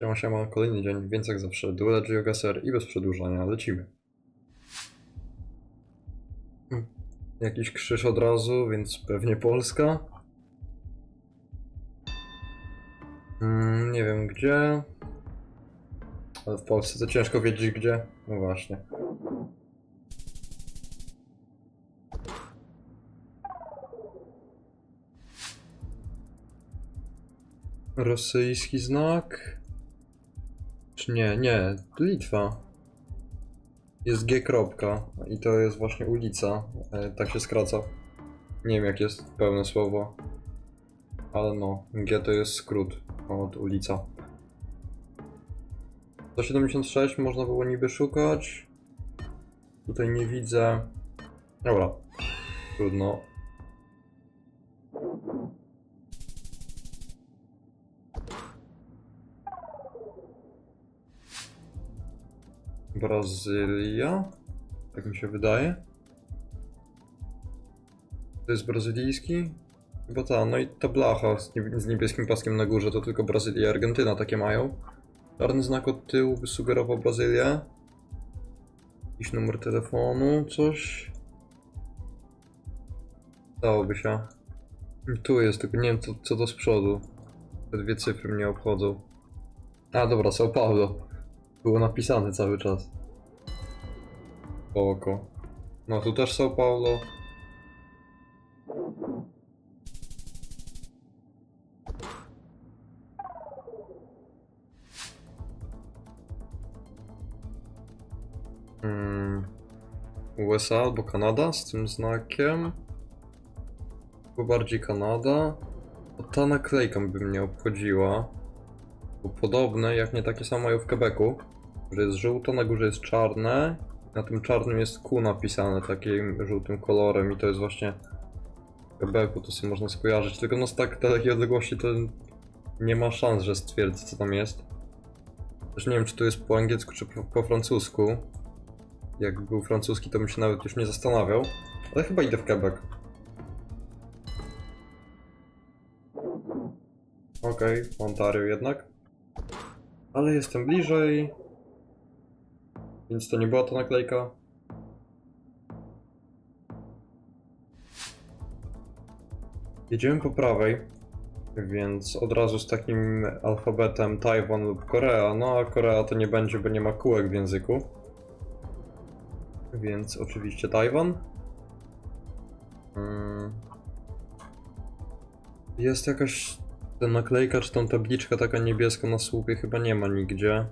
Siema, siema, kolejny dzień, więc jak zawsze, duele GeoGuessr i bez przedłużania lecimy. Hmm, Jakiś krzyż od razu, więc pewnie Polska. Mm, nie wiem gdzie. Ale w Polsce to ciężko wiedzieć gdzie. No właśnie. Rosyjski znak. Nie, nie, Litwa. Jest G kropka i to jest właśnie ulica, e, tak się skraca. Nie wiem jak jest pełne słowo, ale no, G to jest skrót od ulica. 176 można było niby szukać. Tutaj nie widzę. Dobra, trudno. Brazylia? Tak mi się wydaje. To jest brazylijski? Chyba ta, no i ta blacha z, nieb- z niebieskim paskiem na górze to tylko Brazylia i Argentyna takie mają. Czarny znak od tyłu by sugerował Brazylię. Jakiś numer telefonu, coś. Dałoby się. Tu jest, tylko nie wiem co, co to z przodu. Te dwie cyfry mnie obchodzą. A dobra, São Paulo. Było napisane cały czas. Oko. No tu też São Paulo. Mm. USA albo Kanada z tym znakiem. Chyba bardziej Kanada. Ta naklejka by mnie obchodziła. Bo podobne, jak nie takie samo mają w Quebecu. Że jest żółto, na górze jest czarne. Na tym czarnym jest Q napisane takim żółtym kolorem i to jest właśnie Quebecu, to sobie można skojarzyć. Tylko no z tak dalekiej odległości to nie ma szans, że stwierdzę co tam jest. Też nie wiem czy to jest po angielsku czy po, po francusku. Jak był francuski to bym się nawet już nie zastanawiał. Ale chyba idę w Quebec. Okej, Ontario jednak. Ale jestem bliżej. Więc to nie była ta naklejka. Jedziemy po prawej, więc od razu z takim alfabetem Tajwan lub Korea. No a Korea to nie będzie, bo nie ma kółek w języku. Więc oczywiście Tajwan. Mm. Jest jakaś ta naklejka, czy tam tabliczka taka niebieska na słupie chyba nie ma nigdzie.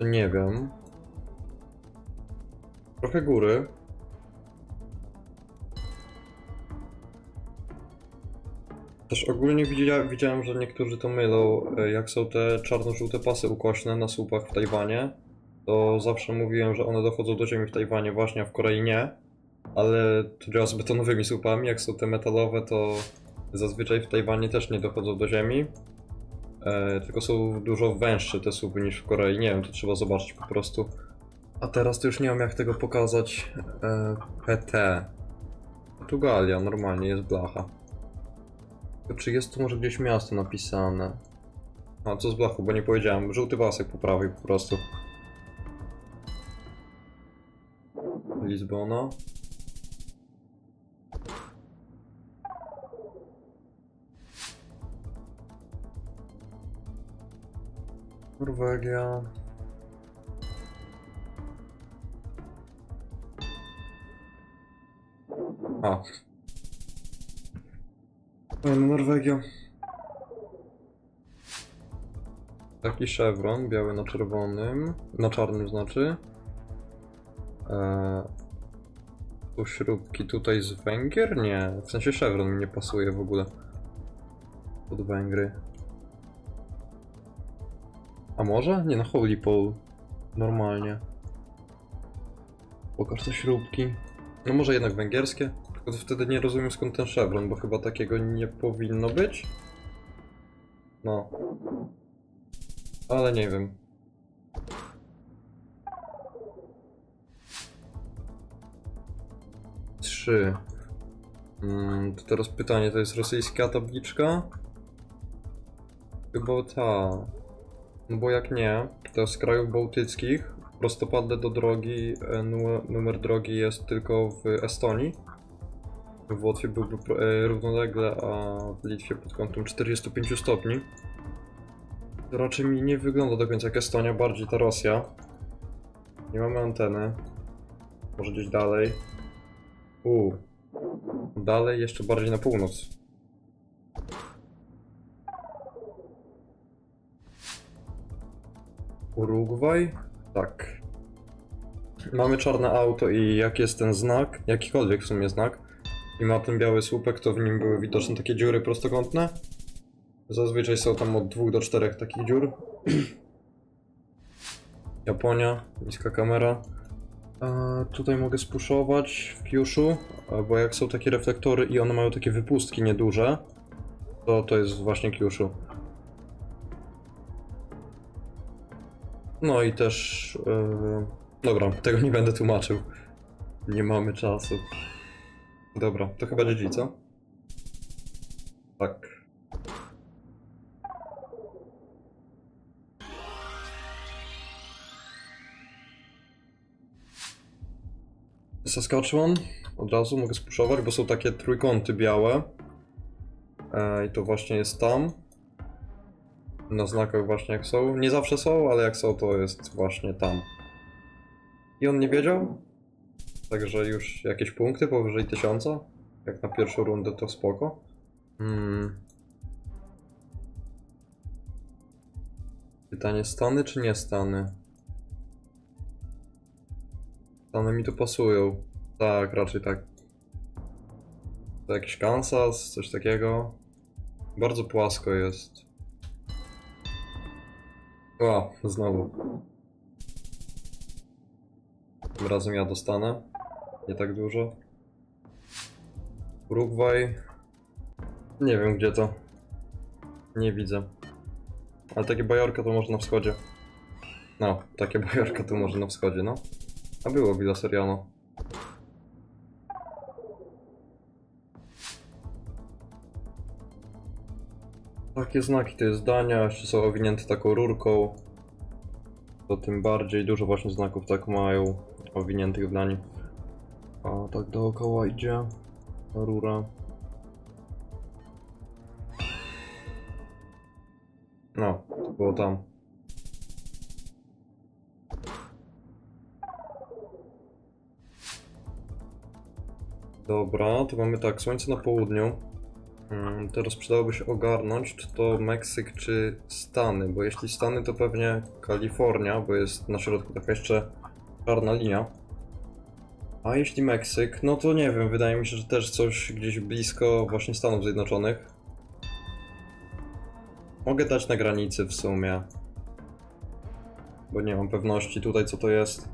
Nie wiem. Trochę góry. Też ogólnie widzia, widziałem, że niektórzy to mylą. e, Jak są te czarno-żółte pasy ukośne na słupach w Tajwanie, to zawsze mówiłem, że one dochodzą do ziemi w Tajwanie, właśnie, a w Korei nie. Ale to działa z betonowymi słupami. Jak są te metalowe, to zazwyczaj w Tajwanie też nie dochodzą do ziemi. E, tylko są dużo węższe te słupy niż w Korei. Nie wiem, to trzeba zobaczyć po prostu. A teraz to już nie wiem jak tego pokazać. E, PT. Portugalia, normalnie jest blacha. Czy jest tu może gdzieś miasto napisane? A co z blachą, bo nie powiedziałem. Żółty pasek po prawej po prostu. Lizbona. Norwegia. A. No, Norwegia. Taki szewron, biały na czerwonym. Na czarnym znaczy. Eee, tu śrubki tutaj z Węgier? Nie, w sensie szewron mi nie pasuje w ogóle. Pod Węgry. A może? Nie, na Holy Pole. Normalnie. Pokaż te śrubki. No może jednak węgierskie? Tylko wtedy nie rozumiem skąd ten szewron, bo chyba takiego nie powinno być. No. Ale nie wiem. Trzy. Mm, to teraz pytanie, to jest rosyjska tabliczka? Chyba ta. No bo jak nie, to z krajów bałtyckich prostopadle do drogi, e, nu- numer drogi jest tylko w Estonii. W Łotwie byłby e, równolegle, a w Litwie pod kątem 45 stopni. To raczej mi nie wygląda do końca jak Estonia, bardziej ta Rosja. Nie mamy anteny. Może gdzieś dalej. U. Dalej jeszcze bardziej na północ. Urugwaj? Tak. Mamy czarne auto i jak jest ten znak, jakikolwiek w sumie znak, i ma ten biały słupek, to w nim były widoczne takie dziury prostokątne. Zazwyczaj są tam od dwóch do czterech takich dziur. Japonia, niska kamera. E, tutaj mogę spuszować w Kyushu, bo jak są takie reflektory i one mają takie wypustki nieduże, to to jest właśnie Kyushu. No i też. e, dobra, tego nie będę tłumaczył. Nie mamy czasu. Dobra, to chyba GG, co? Tak. Saskatchewan. Od razu mogę spuszować, bo są takie trójkąty białe. E, I to właśnie jest tam. Na znakach właśnie jak są. Nie zawsze są, ale jak są, to jest właśnie tam. I on nie wiedział? Także już jakieś punkty powyżej tysiąca? Jak na pierwszą rundę to spoko. Hmm. Pytanie Stany czy nie Stany? Stany mi tu pasują. Tak, raczej tak. To jakiś Kansas, coś takiego. Bardzo płasko jest. O, znowu. Tym razem ja dostanę. Nie tak dużo. Urugwaj. Nie wiem gdzie to. Nie widzę. Ale takie bajorka to może na wschodzie. No, takie bajorka to może na wschodzie, no. A było Villa Seriano. Takie znaki to jest zdania, jeszcze są owinięte taką rurką. To tym bardziej dużo właśnie znaków tak mają owiniętych w dani. A tak dookoła idzie ta rura. No, było tam. Dobra, to mamy tak, słońce na południu. Mm, Teraz przydałoby się ogarnąć, czy to Meksyk, czy Stany, bo jeśli Stany, to pewnie Kalifornia, bo jest na środku taka jeszcze czarna linia. A jeśli Meksyk, no to nie wiem, wydaje mi się, że też coś gdzieś blisko właśnie Stanów Zjednoczonych. Mogę dać na granicy w sumie. Bo nie mam pewności tutaj, co to jest.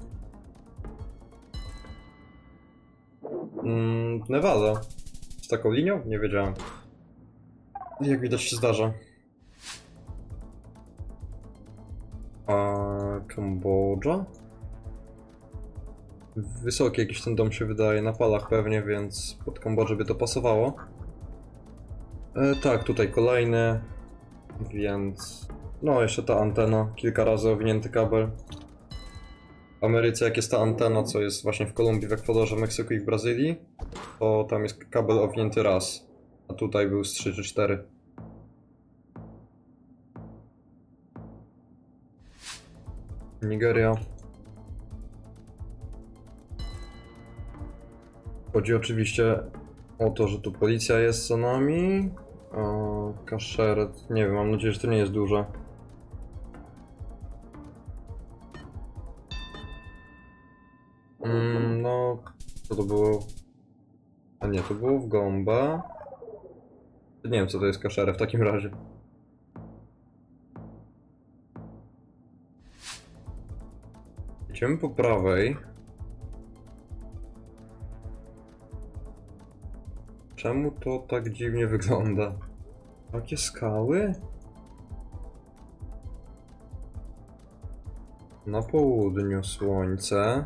Mm, Nevada. Z taką linią? Nie wiedziałem. Jak widać się zdarza. A Kambodża? Wysoki jakiś ten dom się wydaje, na palach pewnie, więc pod Kambodżę by to pasowało. E, tak, tutaj kolejny, więc... No, jeszcze ta antena, kilka razy owinięty kabel. W Ameryce jak jest ta antena, co jest właśnie w Kolumbii, w Ekwadorze, Meksyku i w Brazylii, to tam jest kabel owinięty raz, a tutaj był z 3 czy 4. Nigeria. Chodzi oczywiście o to, że tu policja jest za nami. O, kaszeret. Nie wiem, mam nadzieję, że to nie jest duże. Mm, no, co to było? A nie, to było w Gomba. Nie wiem, co to jest kaszere w takim razie. Idziemy po prawej. Czemu to tak dziwnie wygląda? Takie skały? Na południu słońce.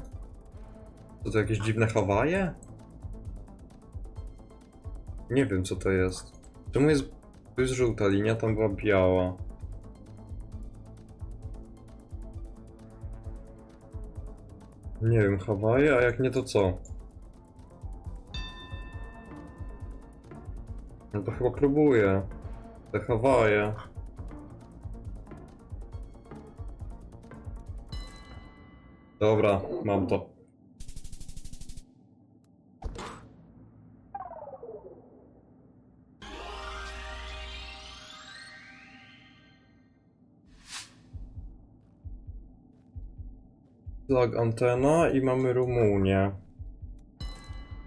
To to jakieś dziwne Hawaje? Nie wiem co to jest. Czemu jest, tu jest żółta linia, tam była biała? Nie wiem, Hawaje, a jak nie to co? No to chyba próbuję. Te Hawaje. Dobra, mam to. Flag antena i mamy Rumunię.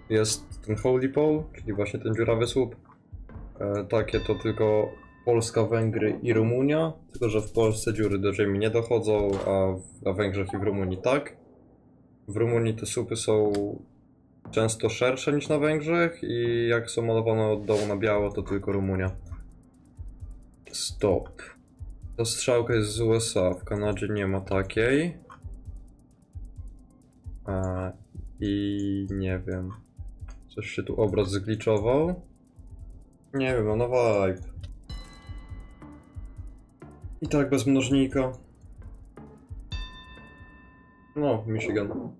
Jest ten Holy Pole, czyli właśnie ten dziurawy słup. E, takie to tylko Polska, Węgry i Rumunia, tylko że w Polsce dziury do ziemi nie dochodzą, a w, na Węgrzech i w Rumunii tak. W Rumunii te słupy są często szersze niż na Węgrzech i jak są malowane od dołu na biało, to tylko Rumunia. Stop. Ta strzałka jest z USA, w Kanadzie nie ma takiej. A, I nie wiem. Coś się tu obraz zgliczował. Nie wiem, no vibe. I tak bez mnożnika. No, Michigan.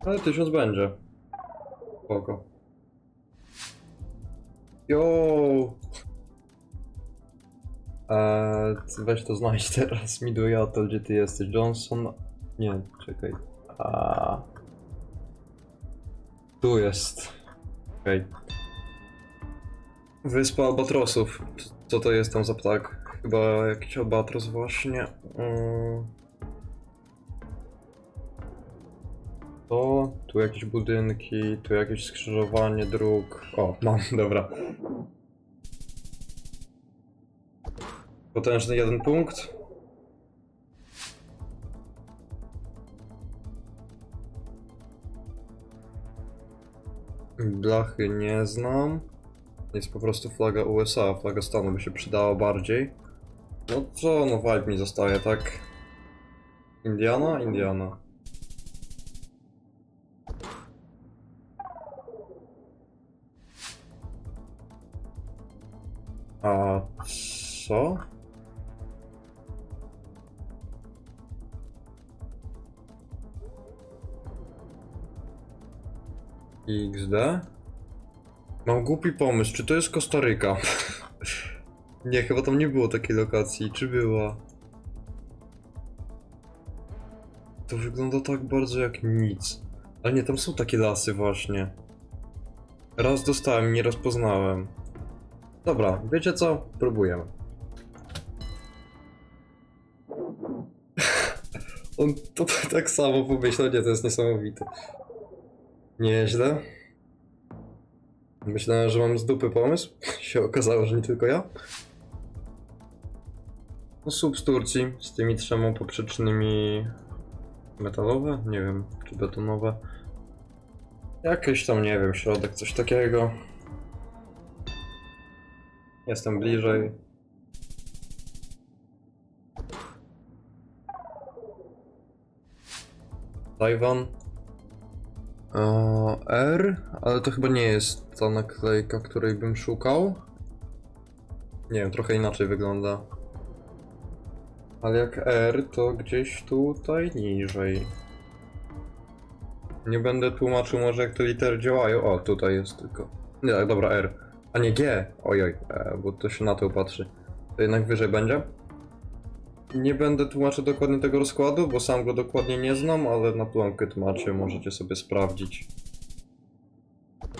Ale tysiąc będzie. Spoko. Yo! Eee, weź to znajdź teraz. Midway to gdzie ty jesteś? Johnson? Nie, czekaj. A... Tu jest. Okej. Wyspa Albatrosów. Co to jest tam za ptak? Chyba jakiś albatros właśnie. Mm. To, tu jakieś budynki, tu jakieś skrzyżowanie dróg. O, mam, dobra. Potężny jeden punkt. Blachy nie znam. Jest po prostu flaga USA, flaga stanu by się przydała bardziej. No co, no vibe mi zostaje, tak? Indiana? Indiana. A co? XD? Mam głupi pomysł, czy to jest Kostaryka? nie, chyba tam nie było takiej lokacji, czy była? To wygląda tak bardzo jak nic. Ale nie, tam są takie lasy właśnie. Raz dostałem, nie rozpoznałem. Dobra, wiecie co? Próbujemy. On to tak samo pomyślał, nie, to jest niesamowite. Nieźle. Myślałem, że mam z dupy pomysł. się okazało, że nie tylko ja. No z Turcji, z tymi trzema poprzecznymi metalowe? Nie wiem, czy betonowe. Jakieś tam, nie wiem, środek, coś takiego. Jestem bliżej. Tajwan. R, ale to chyba nie jest ta naklejka, której bym szukał. Nie wiem, trochę inaczej wygląda. Ale jak R, to gdzieś tutaj niżej. Nie będę tłumaczył może jak te litery działają. O, tutaj jest tylko. Nie, tak, dobra, R. A nie G. Ojoj, e, bo to się na to patrzy. To jednak wyżej będzie. Nie będę tłumaczył dokładnie tego rozkładu, bo sam go dokładnie nie znam, ale na plamkę tłumaczę, możecie sobie sprawdzić.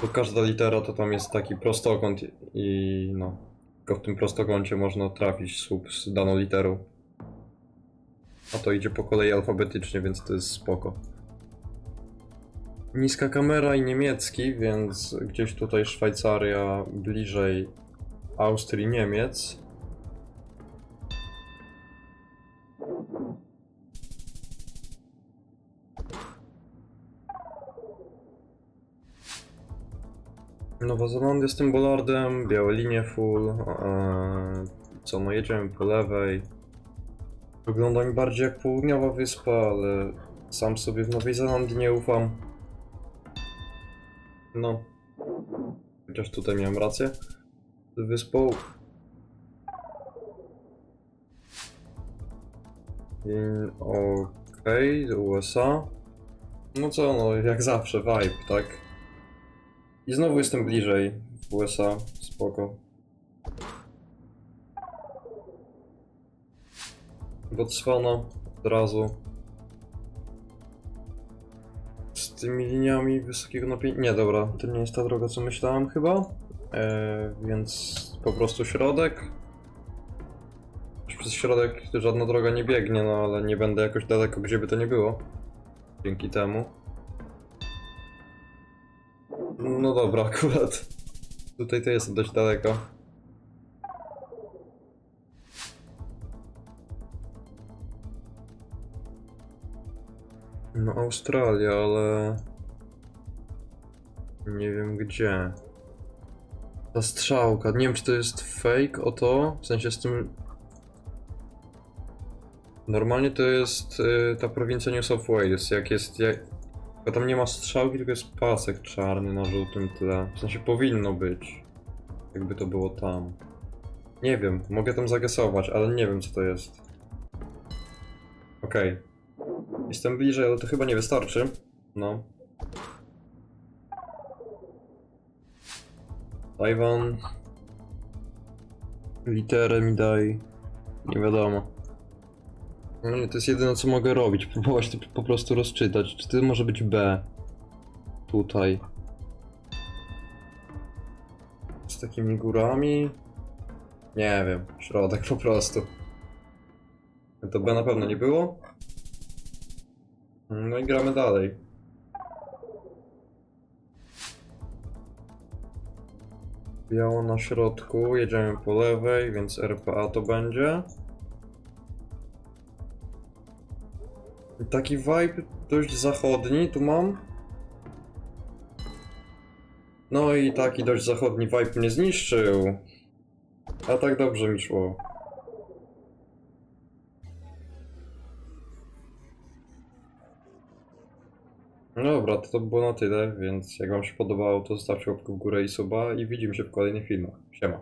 Bo każda litera to tam jest taki prostokąt i no, tylko w tym prostokącie można trafić słup z daną literą. A to idzie po kolei alfabetycznie, więc to jest spoko. Niska kamera i niemiecki, więc gdzieś tutaj Szwajcaria bliżej Austrii, Niemiec. Nowa Zelandia z tym bolardem, białe linie full. Eee, co, no jedziemy po lewej. Wygląda mi bardziej jak południowa wyspa, ale sam sobie w Nowej Zelandii nie ufam. No. Chociaż tutaj miałem rację. Z wyspą. Okej, do USA. No co, no jak zawsze, vibe, tak? I znowu jestem bliżej w USA, spoko. Botswana od razu. Z tymi liniami wysokiego napięcia. Nie, dobra, to nie jest ta droga, co myślałem chyba. E, więc po prostu środek. Przez środek żadna droga nie biegnie, no ale nie będę jakoś daleko, gdzie by to nie było. Dzięki temu. Dobra, akurat. Tutaj to jest dość daleko. No Australia, ale... Nie wiem gdzie. Ta strzałka, nie wiem czy to jest fake o to, w sensie z tym... Normalnie to jest y, ta prowincja New South Wales, jak jest... Jak... Tylko tam nie ma strzałki, tylko jest pasek czarny na żółtym tle. W sensie powinno być. Jakby to było tam. Nie wiem, mogę tam zagesować, ale nie wiem co to jest. Okej. Jestem bliżej, ale to chyba nie wystarczy. No. Tajwan. Literę mi daj. Nie wiadomo. No to jest jedyne co mogę robić. Próbować to po prostu rozczytać. Czy to może być B? Tutaj. Z takimi górami? Nie wiem. Środek po prostu. To B na pewno nie było. No i gramy dalej. Biało na środku, jedziemy po lewej, więc RPA to będzie. Taki vibe dość zachodni tu mam. No i taki dość zachodni vibe mnie zniszczył. A tak dobrze mi szło. No dobra, to, to było na tyle, więc jak wam się podobało, to zostawcie łapkę w górę i suba i widzimy się w kolejnych filmach. Siema.